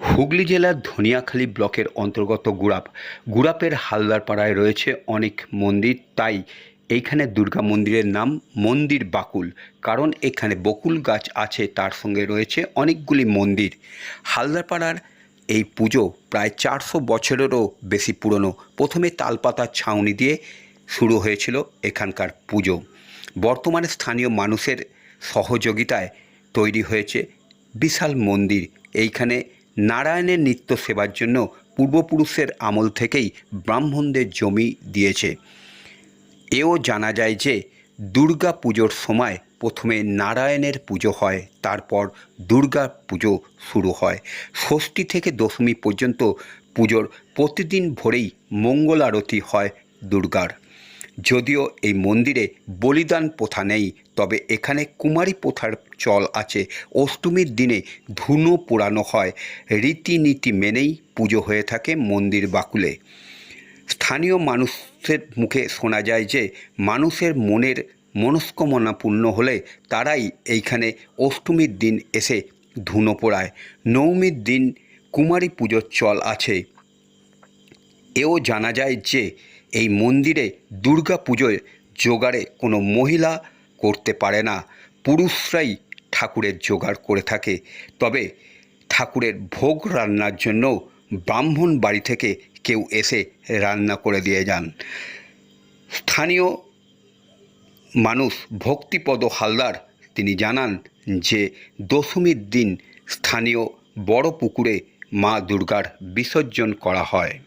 হুগলি জেলার ধনিয়াখালী ব্লকের অন্তর্গত গুড়াপ। গুড়াপের হালদারপাড়ায় রয়েছে অনেক মন্দির, তাই এইখানে দুর্গা মন্দিরের নাম মন্দির বাকুল, কারণ এখানে বকুল গাছ আছে, তার সঙ্গে রয়েছে অনেকগুলি মন্দির। হালদারপাড়ার এই পুজো প্রায় চারশো বছরেরও বেশি পুরনো। প্রথমে তালপাতার ছাউনি দিয়ে শুরু হয়েছিল এখানকার পুজো। বর্তমানে স্থানীয় মানুষের সহযোগিতায় তৈরি হয়েছে বিশাল মন্দির। এইখানে নারায়ণের নিত্য সেবার জন্য পূর্বপুরুষের আমল থেকেই ব্রাহ্মণদের জমি দিয়েছে। এও জানা যায় যে, দুর্গা পুজোর সময় প্রথমে নারায়ণের পুজো হয়, তারপর দুর্গা পুজো শুরু হয়। ষষ্ঠী থেকে দশমী পর্যন্ত পুজোর প্রতিদিন ভোরেই মঙ্গল আরতি হয় দুর্গার। যদিও এই মন্দিরে বলিদান প্রথা নেই, তবে এখানে কুমারী প্রথার চল আছে। অষ্টমীর দিনে ধুনো পোড়ানো হয়। রীতিনীতি মেনেই পুজো হয়ে থাকে মন্দির বাকুলে। স্থানীয় মানুষের মুখে শোনা যায় যে, মানুষের মনের মনস্কামনা পূর্ণ হলে তারাই এইখানে অষ্টমীর দিন এসে ধুনো পোড়ায়। নবমীর দিন কুমারী পুজোর চল আছে। এও জানা যায় যে এই মন্দিরে দুর্গা পুজোয় জোগাড়ে কোনো মহিলা করতে পারে না। পুরুষরাই ঠাকুরের জোগাড় করে থাকে। তবে ঠাকুরের ভোগ রান্নার জন্য ব্রাহ্মণ বাড়ি থেকে কেউ এসে রান্না করে দিয়ে যান। স্থানীয় মানুষ ভক্তিপদ হালদার তিনি জানান যে, দশমীর দিন স্থানীয় বড় পুকুরে মা দুর্গার বিসর্জন করা হয়।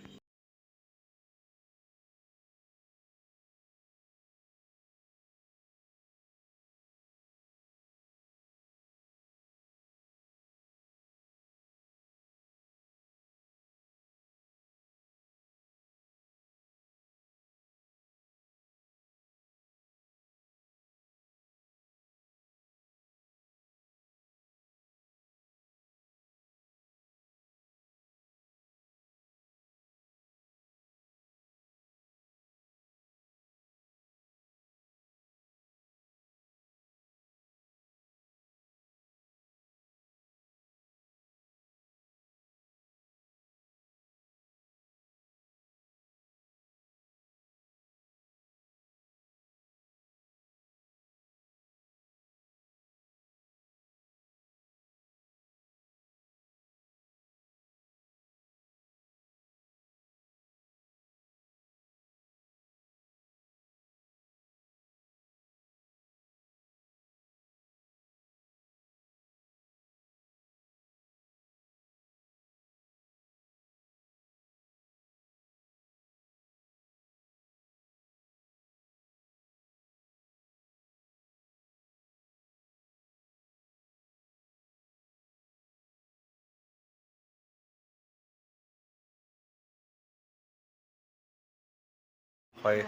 হয়।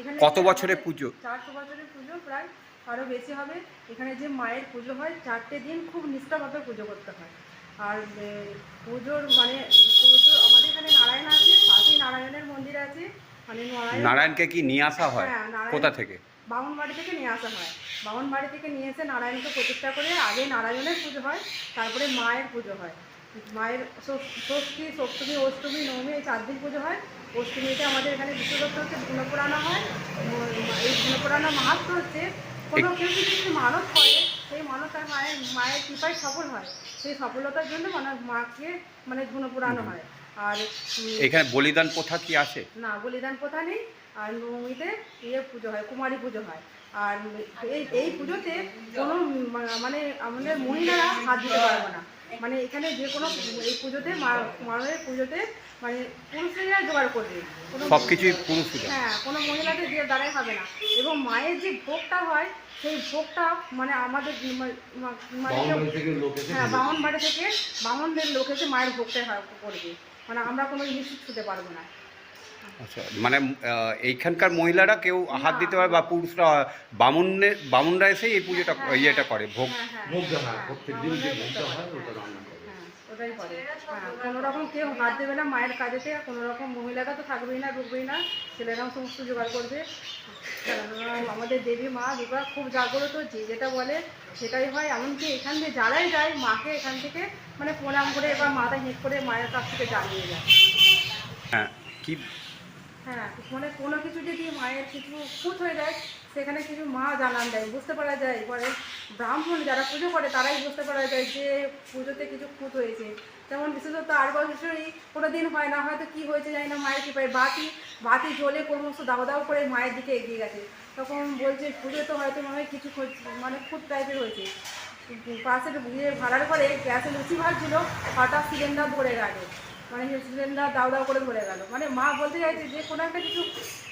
এখানে কত যে বছরের পুজো? চারশো বছরের পুজো প্রায় আরও বেশি হবে। এখানে যে মায়ের পুজো হয় চারটে দিন খুব নিষ্ঠাভাবে পুজো করতে হয়। আর পুজোর মানে পুজো আমাদের এখানে নারায়ণ আছে পাশেই নারায়ণের মন্দির আছে। মানে নারায়ণ নারায়ণকে কি নিয়ে আসা হয়? হ্যাঁ, কোথা থেকে? বামন বাড়ি থেকে নিয়ে আসা হয়। বামন বাড়ি থেকে নিয়ে এসে নারায়ণকে প্রতিষ্ঠা করে আগে নারায়ণের পুজো হয় তারপরে মায়ের পুজো হয়। মায়ের ষষ্ঠী সপ্তমী অষ্টমী নবমী এই চার দিন পুজো হয়। অষ্টমীতে আমাদের এখানে বিশেষত হচ্ছে ধুনো পোড়ানো হয়। এই ধুনো পোড়ানো মাহাত্ম হচ্ছে কোনো কেউ যদি কিছু মানত করে সেই মানত তার মায়ের মায়ের কৃপায় সফল হয়। সেই সফলতার জন্য মানে মাকে মানে পোড়ানো হয়। আর এখানে বলিদান প্রথা কি আছে? না বলিদান প্রথা নেই। আর নবমীতে ইয়ে পুজো হয় কুমারী পুজো হয়। আর এই এই পুজোতে কোনো মানে আমাদের মহিলারা হাত দিতে পারবে না। মানে এখানে যে কোনো এই পুজোতে মা- পুজোতে মানে পুরুষেরা জোগাড় করবে সবকিছুই সব কিছুই পুরুষরা। হ্যাঁ কোনো মহিলাদের দিয়ে দাঁড়াই হবে না। এবং মায়ের যে ভোগটা হয় সেই ভোগটা মানে আমাদের মা- মানে হ্যাঁ বামন বাড়ি থেকে বামনদের লোক এসে মায়ের ভোগটা হয় করবে মানে আমরা কোনো জিনিস ছুতে পারব না। আচ্ছা মানে এইখানকার মহিলারা কেউ হাত দিতে পারে বা পুরুষরা বামুনের বামুনরা এসে এই পুজোটা হ্যাঁ, ইয়েটা করে ভোগ। হ্যাঁ হ্যাঁ। ভোগ হয় হ্যাঁ, হয় হয়। হ্যাঁ, ওটাই করে। হ্যাঁ কোনো রকম কেউ হাত দেবে না মায়ের কাজেতে কোনো রকম মহিলারা তো থাকবেই না ঢুকবেই না ছেলেরাও সমস্ত জোগাড় করবে। আমাদের দেবী মা দুর্গা খুব জাগ্রত যে যেটা বলে সেটাই হয়। এমনকি এখান থেকে যারাই যায় মাকে এখান থেকে মানে প্রণাম করে বা মাথায় হেঁট করে মায়ের কাছ থেকে জানিয়ে যায় হ্যাঁ কি হ্যাঁ মানে কোনো কিছু যদি মায়ের কিছু খুঁত হয়ে যায়, সেখানে কিছু মা জানান দেয়। বুঝতে পারা যায়। পরে ব্রাহ্মণ যারা পুজো করে, তারাই বুঝতে পারা যায় যে পুজোতে কিছু খুঁত হয়েছে। যেমন বিশেষত আর বছরই কোনো দিন হয় না, হয়তো কি হয়েছে জানি না, মায়ের কৃপায় বাতি বাতি জ্বলে ক্রমশ দাও দাও করে মায়ের দিকে এগিয়ে গেছে। তখন বলছে পুজো তো হয়তো মনে হয় কিছু মানে খুঁত টাইপের হয়েছে। পাশে ভাড়ার করে গ্যাসে লুচি ভাজছিল হঠাৎ সিলিন্ডার ভরে গেল মানে সিলিন্ডার দাও দাও করে ধরে গেল। মানে মা বলতে চাইছে যে কোনো একটা কিছু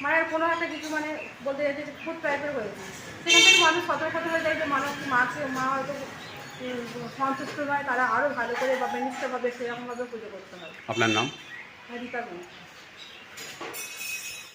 মায়ের কোনো একটা কিছু মানে বলতে চাইছে যে খুব টাইপের হয়েছে। সেখান থেকে মানুষ সতর্ক হয়ে যায় যে মানুষ মাকে মা হয়তো সন্তুষ্ট নয় তারা আরও ভালো করে বা নিষ্ঠাভাবে সেরকমভাবে পুজো করতে হয়। আপনার নাম? হ্যাঁ রীতা